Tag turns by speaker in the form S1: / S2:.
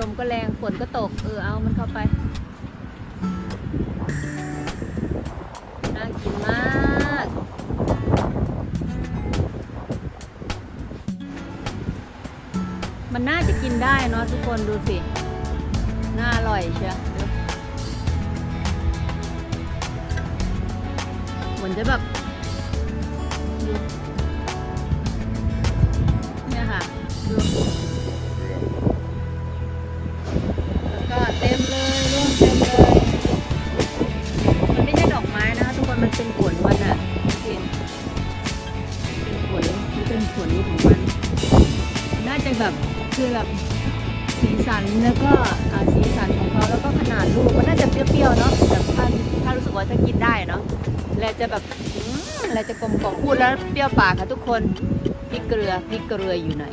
S1: ลมก็แรงฝนก็ตก เออเอามันเข้าไป น่ากินมาก มันน่าจะกินได้เนาะทุกคนดูสิ น่าอร่อยเชียวเหมือนจะแบบ เต็มเลยร่วงเต็มเลย มันไม่ใช่ดอกไม้นะคะทุกคนมันเป็นผลมันอะเห็นเป็นผลมันเป็นผลของมัน น่าจะแบบคือแบบสีสันแล้วก็อ่าสีสันของเขาแล้วก็ขนาดลูกมันน่าจะเปรี้ยวๆเนาะแบบถ้าถ้ารู้สึกว่าถ้ากินได้เนาะแล้วจะแบบแล้วจะกลมกล่อมพูดแล้วเปรี้ยวปากค่ะทุกคนพริกเกลือพริกเกลืออยู่ไหน